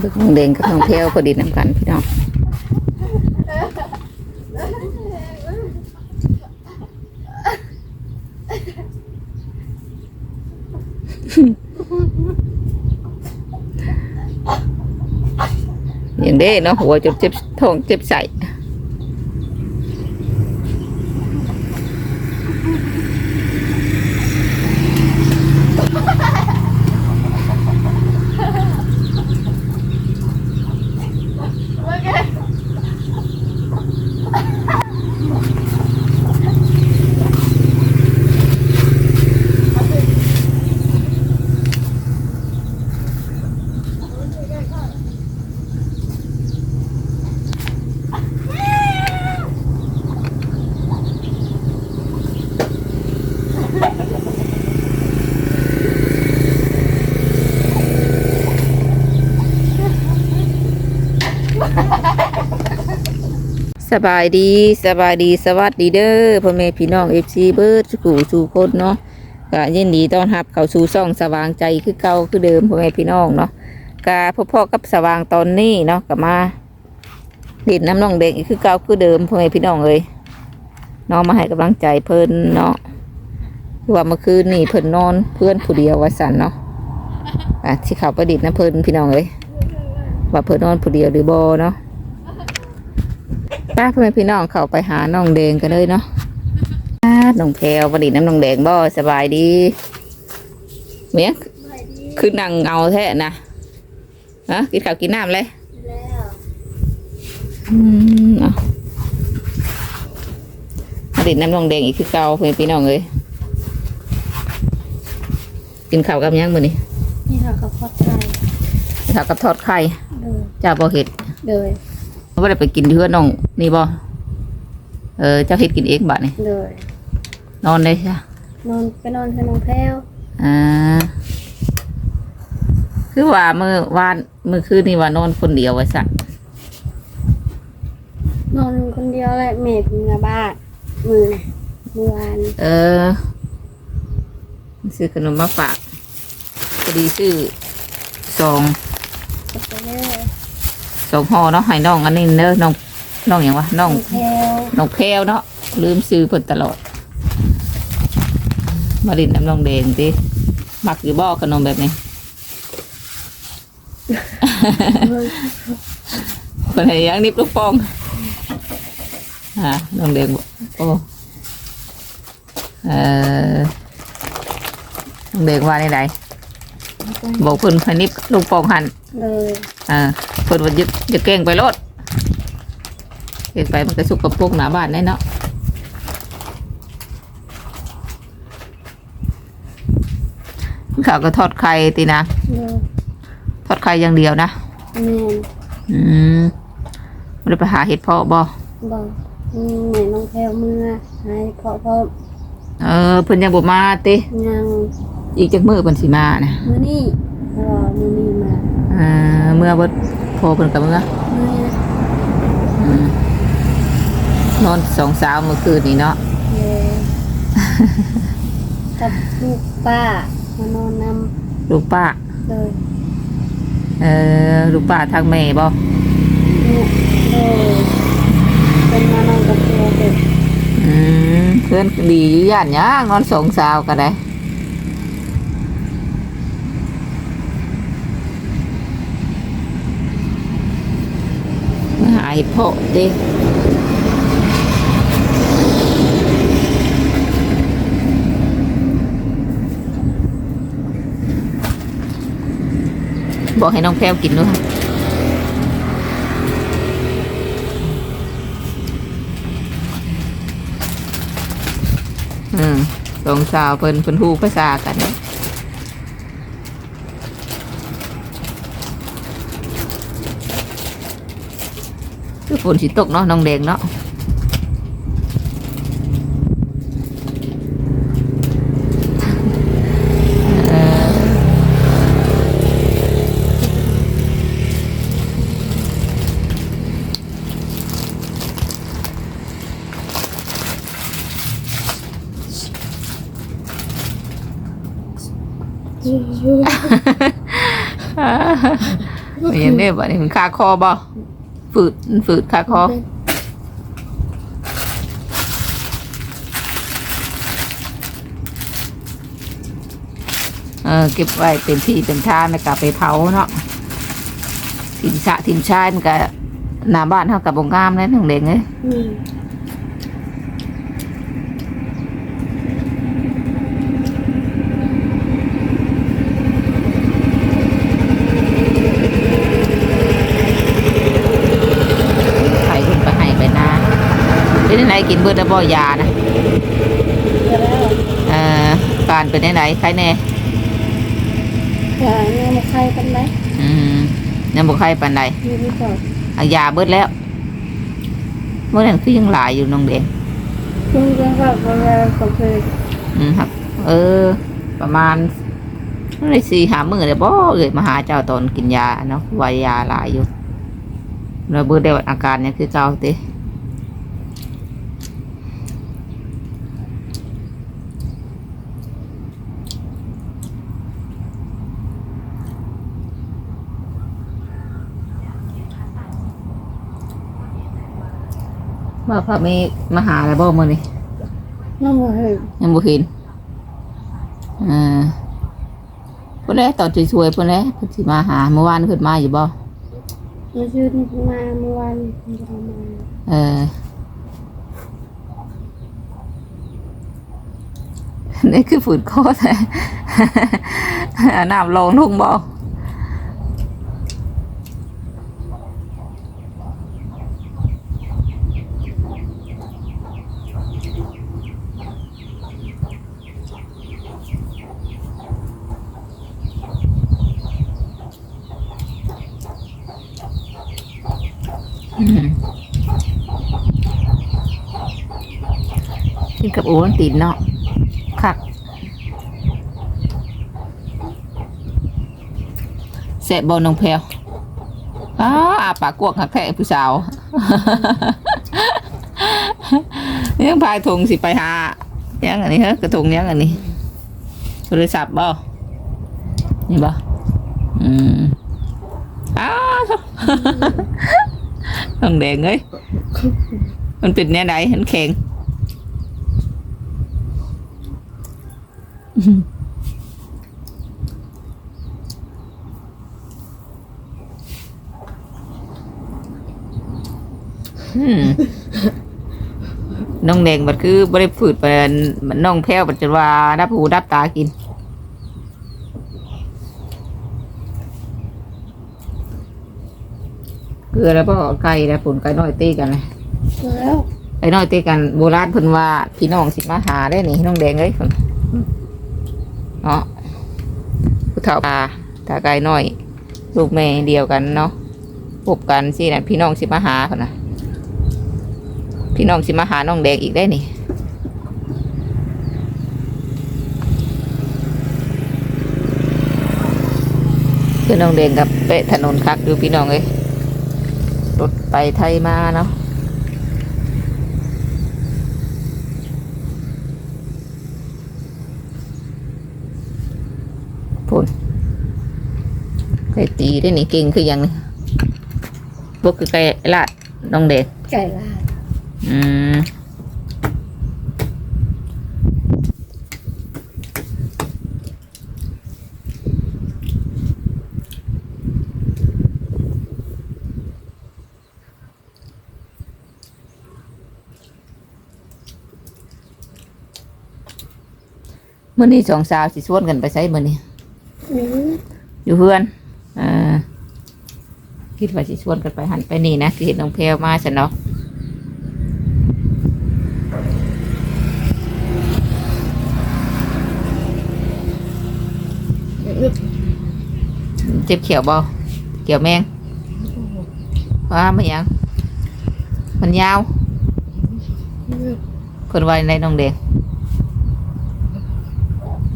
บึกน้องแดงกับน้องแพรวพอดีน้ำกันพี่น้อง อย่างเด้เนาะหัวจนเจ็บท้องเจ็บใส่ สบายดีสบายดีสวัสดีเด้อพ่อแม่พี่น้องเอฟซีเบิร์ดสุกูสู่คนเนาะก็ยินดีต้อนรับเข้าสู่ช่องสว่างใจคือเก่าคือเดิมพ่อแม่พี่น้องเนาะกาพ่อๆกับสว่างตอนนี้เนาะก็มาเด่นน้ำน้องเด็กคือเก่าคือเดิมพ่อแม่พี่น้องเลยน้องมาให้กำลังใจเพิ่นเนาะคือว่าเมื่อคืนนี่เพิ่นนอนเพื่อนผู้เดียววสันเนาะอะที่เขาประดิษฐ์นะเพิ่นพี่น้องเลยว่าเพิ่นนอนผู้เดียวหรือบ่เนาะ ป้าพ่อแม่พี่น้องเข้าไปหาน้องแดงกันเลยเนาะป้าน้องแพรวประดิษฐ์น้ำน้องแดงบ่สบายดีเมียคือนั่งเงาแท้นะฮะกินข้าวกินน้ำเลยแล้วอืมเอาประดิษฐ์น้ำน้องแดงอีกคือเก่าพ่อแม่พี่น้องเลยกินข้าวกับหยังมื้อนี้นี่ค่ะกับพอดไก่ข้าวกับทอดไข่เลยเจ้าบ่เฮ็ดเลย บ่ได้ไปกินเทื่อน้องนี่บ่เออเจ้าเฮ็ดกินเองบัดนี่เลยนอนเลยจ้ะนอนไปนอนกับน้องแพรวอ่าคือว่าเมื่อวานเมื่อคืนนี่ว่านอนคนเดียวไว้สักนอนคนเดียวแหละเมย์เป็นงาบ้านมือน่ะเมื่อวานเออซื้อขนมมาฝากพอดีซื้อสองก็ไปเลย สองห่อเนาะให้น้องอันนี้เนอะน้องน้องอย่างวะน้องน้องแพรวน้องแพรวเนาะลืมซื้อเพิ่นตลอด มาดินน้ำน้องแดงติมักอยู่บ่ขนมแบบนี้คนไหนยังนิบลูกโป่งอ่าน้องแดงบอกโอ้เออน้องแดงว่าในไหน บอกเพิ่นพนิบลูกโป่งหันเลยอ่าเพิ่นว่าจะจะเก่งไปรถเก่งไปมันก็สุกกระปุกหนาบ้านแน่เนาะข้าวก็ทอดไข่ตีนะเลยทอดไข่อย่างเดียวนะแม่นอืมไม่ได้ไปหาเห็ดเพาะบ่บอกอืมแม่น้องแพรวเมื่อหายเพราะเพราะเออเพิ่นยังบ่มาติยัง อีกจักมื้อเพิ่นสิมานะมื้อนี้รอมื้อนี้มาเออเมื่อเบิดพอเพิ่นก็เมื่อเมื่ออืมนอนสองสาวเมื่อคืนนี่เนาะเลยกับลูกป้ามานอนนลูกป้าำเลยเออลูกป้าทางแม่บ่ลูกเลยเป็นมานอนกับตัวเด็กอืมเพื่อนก็ดีอยู่ย่านหยังนอนสองสาวก็ได้มาหาเห็ดเพาะติบอกให้น้องแพรวกินด้วยค่ะอืมสองสาวเพิ่นเพิ่นฮู้ภาษากันเนี้ย ฝนสิตกเนาะน้องแดงเนาะเห็นได้บ่นี่มันคาคอบ่ ฝืดมันฝืดคาคอเออเก็บไว้เป็นที่เป็นทางแล้วก็ไปเผาเนาะทิมชะทิมชายมันก็หน้าบ้านเท่ากับบงงามเลยทั้งเด็กเลย นี่ ไข่คุณไปให้ไปนา เป็นยังไงกินเบิร์ดบ่ยานะเดี๋ยวแล้วเออการเป็นยังไงใครแน่อย่าเนี่ยมาใครกันไหมอืมยังบ่ใครปานใดอยู่นี่ก่อนเอายาเบิดแล้วเมื่อนั้นคือยังหลายอยู่น้องเด็กคุณจะแบบเวลาเขาเคยอืมครับ เออ ประมาณในสี่หามือเลยบ่เอ่ยมาหาเจ้าตอนกินยาเนาะวายยาหลายอยู่แล้วเบิดได้ว่าอาการเนี่ยคือเก่าติ ว่าพระเมฆมาหาอะไรบ่มื้อนี้น้ำมันเห็นยังบ่เห็นอ่าเพิ่นแหละตอนสวยๆเพิ่นแหละเพิ่นสิมาหาเมื่อวานเพิ่นมาอยู่บ่มาชื่อมาเมื่อวานคุณจะมาเออนี่คือฝืนคอแท้เอาน้ำลงทุ่งบ่อื อ้มันติดเนาะคักแสบบอลน้องแพลวอ้าอาปากกวกหักแท้ผู้สาวยังพายทงสิไปหายังอันนี้ฮะกระทงยังอันนี้โทรศัพท์บ่นี่บ่อืมอ้าวต้องแดงเอ้ยมันเป็นแน่ไหนมันแข็ง อืม น้องแดงมันคือบริฝืดเป็นมันน้องแพ้วปัจจุบันรับหูรับตากิน เกลือแล้วก็ไก่แล้วผลไก่น้อยตีกันเลยแล้วไก่น้อยตีกันโบราณเพิ่นว่าพี่น้องสิมาหาได้นี่น้องแดงเอ้ยเพิ่น เนาะผู้เฒ่าตาตาไก่น้อย ลูกแม่เดียวกันเนาะพบกันสินะพี่น้องสิมาหาเพิ่นน่ะพี่น้องสิมาหาน้องแดงอีกได้นี่คือน้องแดงกับเปะถนนคักอยู่พี่น้องเอ้ยรถไปไทยมาเนาะพูน ไก่ตีได้นี่เก่งคือหยังนี่บกคือไก่ลาดน้องแดงไก่ลาดอืมมื่อนี้สองสาวสิชวนกันไปใช้มื่อนี้นี่อยู่เพื่อน อ่าคิดว่าสิชวนกันไปหันไปนี่นะคือเห็นน้องเพลวมาฉันเนาะเจ็บเขียวบ่เขียวแมงว่ามันยัง มันยาวเพิ่นว่าในน้องแดง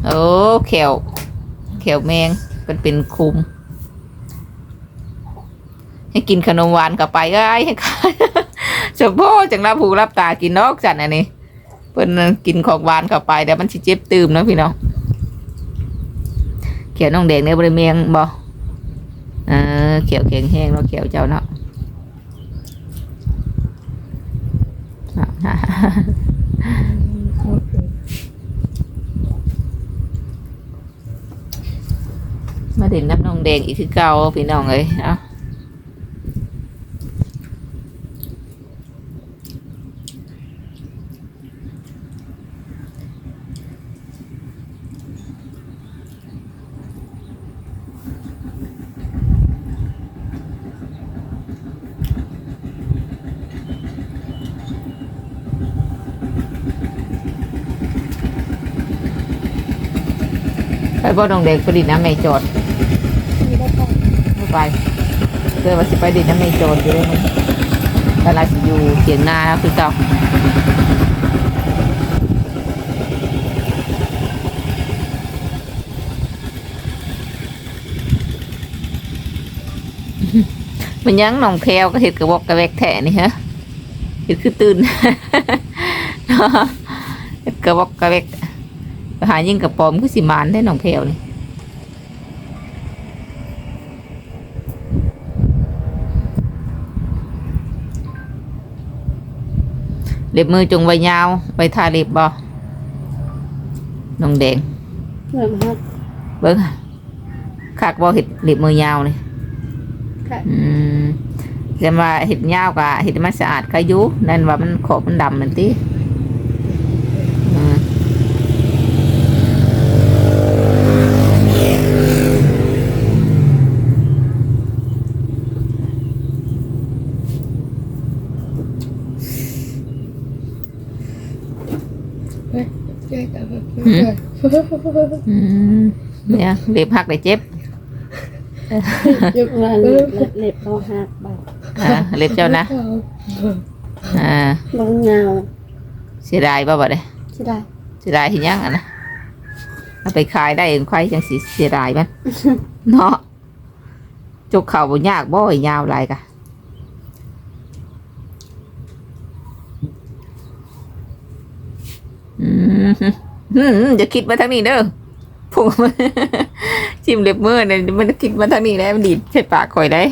โอ้เขียวเขียวแมงเป็นเป็นคุม กินขนมหวานกับไปก็ไอ้เฉพาะจังรับหูรับตากินนอกจันอันนี้เพิ่นกินของหวานเข้าไปแต่มันสิเจ็บตืมนะพี่น้องเขียวน้องแดงเนี่ยบริเมียงบ่เออเขียวแข็งแห้งเนาะเขียวเจ้าเนาะมาเด่นน้ำน้องแดงอีกคือเก่าพี่น้องเอ้ยเนา บ่น้องแดงไปดินน้ำไม่จอดไปไม่ไปเพื่อว่าสิไปดินน้ำไม่จอดอยู่เลยมันกำลังสิอยู่เถียงนาแล้วคือเก่ามันยังหนองแพรวก็เห็ดกระบอกกระแวกแถนี่ฮะเห็ดคือตื่นกระบอกกระแวก ไปหายิ่งกระปอมคือสิมานได้หนองแพรวนี่เล็บมือจงไว้ยาวไว้ทาเล็บบ่น้องแดงเหมือนฮักเบิ้งขากบ่เห็ดเล็บมือยาวนี่ค่ะอืมแต่ว่าเห็ดยาวกะเห็ดมันสะอาดก็อยู่นั่นว่ามันขอบมันดำมันติอืม อืมเนี่ยเล็บหักได้เจ็บยุคนั้นเล็บเราหักบ่อ่าเล็บเจ้านะอ่าลงเงาเสียดายบ่บ่เด้ใช่ได้เสียดายเห็นยังอะนะเอาไปขายได้เองควายจังสิเสียดายมันเนาะจกเข่าบ่ยากบ่ยาวหลายกะอืม หืมจะคิดมาทางนี้เด้อผมาจิ้มเล็บมือเนี่ยมันคิดมาทางนี้แล้วมันดีดใส่ปากข่อยได้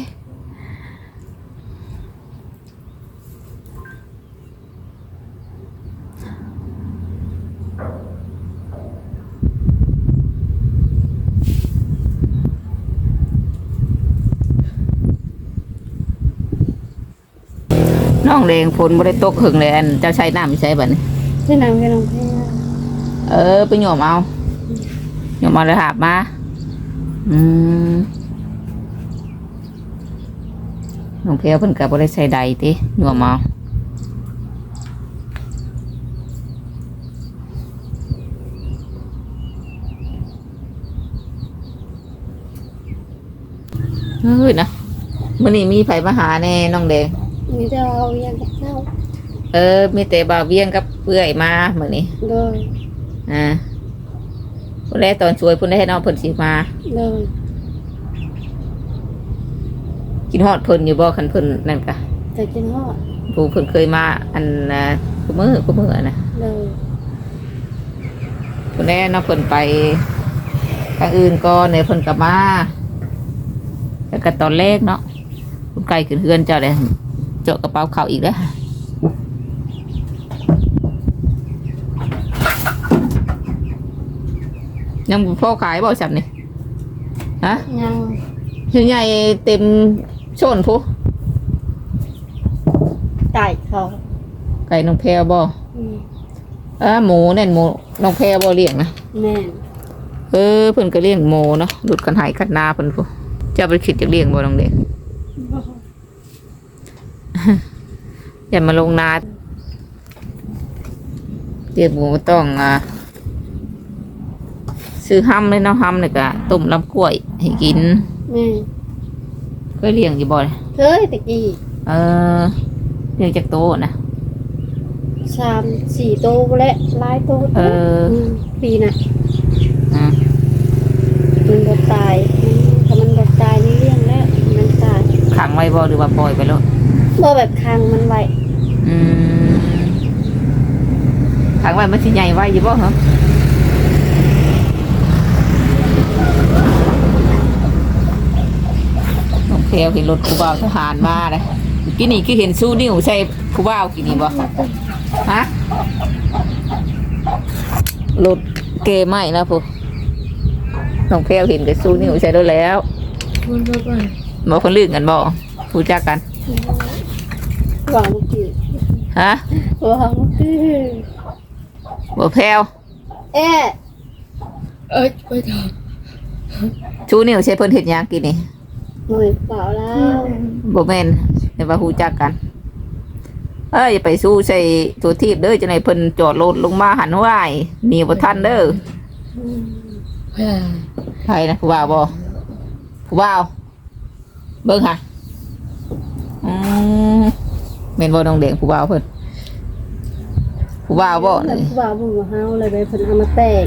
น้องเลงฝนบ่ได้ตกหึงเลยอันเจ้าใช้น้ำม่ใช้บัดนี้ที่นางเป็นน้องแพร เออ ไปโยมเอาโยมเอาเลยหาบมา อืมน้องเพลวเพิ่นก็บ่ได้ใส่ใดติโยมเอาเฮ้ยนะมื้อนี้มีไผมาหาแน่น้องแดงมีแต่เราอยากจะเข้าเออ มีแต่บ่าวเวียงกับเปื่อยมามื้อนี้โดย อ่าพุ่นได้ตอนช่วยพุ่นได้ให้น้องเพิ่นสิมาโดยกินฮอดเพิ่นอยู่บ่คันเพิ่นนั่นกะแต่กินฮอดผู้เพิ่นเคยมา อันน่ะคุมือคุมืออะนะโดยพุ่นได้น้องเพิ่นไปทางอื่นก่อนเนี่ยเพิ่นกลับมาแล้วก็ตอนแรกเนาะคุณไก่ขึ้นเฮือนเจ้าเลยเจาะกระเป๋าเขาอีกแล้ว ยังบ่พ่อขายบ่สับนี่ฮะยังเฮียใหญ่เต็มโซนผู้ไก่เขาไก่น้องแพรบ่อืมเออหมูเนี่ยหมูน้องแพรบ่เลี้ยงนะแม่นเออเพิ่นก็เลี้ยงหมูเนาะหลุดกันหายกันนาเพิ่นผู้เจะไปคิดจะเลี้ยงบ่น้องเด็กอย่ามาลงนาเลี้ยงหมูต้องอ่า ซื้อห้ำเลยเนาะห้ำเลยก็ต้มลำกล้วยให้กินแม่เคยเลี้ยงอยู่บ่เฮ้ยตะกี้เออเลี้ยงจากโตนะ สามสี่โตและหลายโตเออมปีน่ะอ่ามันบดตายอืมถ้ามันบดตายนี่เรื่องแล้วมันตายขังไว้บ่หรือว่าปล่อยไปแล้วบ่แบบคังมันไว้อืมขังไว้มันสิใหญ่ไว้อยู่บ่เหรอ เพลเห็นรถผู้บ่าวทหารมาเลยกินนี่คือเห็นสู้นิ้วใส่ผู้บ่าวกินนี่บ่ฮะรถเกไหมแล้วผู้น้องเพลเห็นกับสู้นิ้วใส่รถแล้วมันก็ก่อนบอกคนลื่นกันบ่รู้จักกันหวังกี่ฮะหวังกี่บ่แพลวเอ๊ะเอ้ยไปถามชูนิ้วใช้เพิ่นเห็ดหยังกินนี่ หน่อยเปล่าแล้วบ่แม่นแต่ว่ารู้จักกัน เอ้ยอย่าไปสู้ใส่ตัวทีบเด้อจังได๋เพิ่นจอดรถลงมาหันไหวายหนีบ่ทันเด้อเฮ้ยใครนะผู้บ่าวบ่ผู้บ่าวเบิ่งค่ะอืมแม่นบ่น้องแดงผู้บ่าวเพิ่นผู้บ่าวบ่แล้วผู้บ่าวบุญเฮาเลยไปเพิ่นเอามาแตก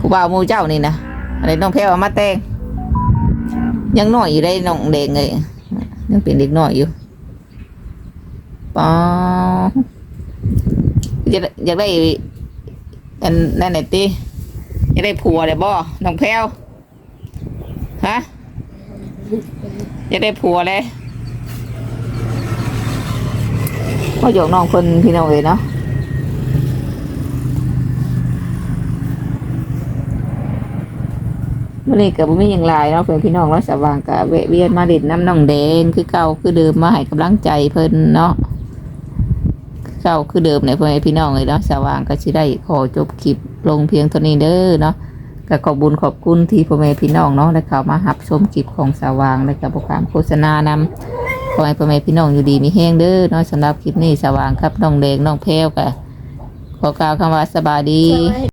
ผู้บ่าวหมู่เจ้านี่นะอะไรน้องแพรวเอามาแต่ง ยังหน้อยอยู่ได้น้องแดงเลยยังเป็นเด็กหน้อยอยู่ปออยากได้อยากได้อันนั่นไหนติอยากได้ผัวเลยบ่น้องแพรวฮะอยากได้ผัวเลยพ่อหยอกน้องคนพี่น้องเลยเนาะ มื่อนี้กับไม่ยังหลายเนาะเพื่อนพี่น้องเราสว่างกับแวะเวียนมาเด็ดน้ำน้องแดงคือเก่าคือเดิมมาให้กำลังใจเพิ่นเนาะเก่าคือเดิมเนี่ยเพื่อนพี่น้องเลยเนาะสว่างก็สิได้ขอจบคลิปลงเพียงเท่านี้เด้อเนาะก็ขอบบุญขอบคุณที่พ่อแม่พี่น้องเนาะได้เข้ามาหับชมคลิปของสว่างและกับประการโฆษณานำขอให้พ่อแม่พี่น้องอยู่ดีมีแห้งเด้อเนาะสำหรับคลิปนี้สว่างครับน้องแดงน้องแพ้วก็ขอกล่าวคำว่าสบายดี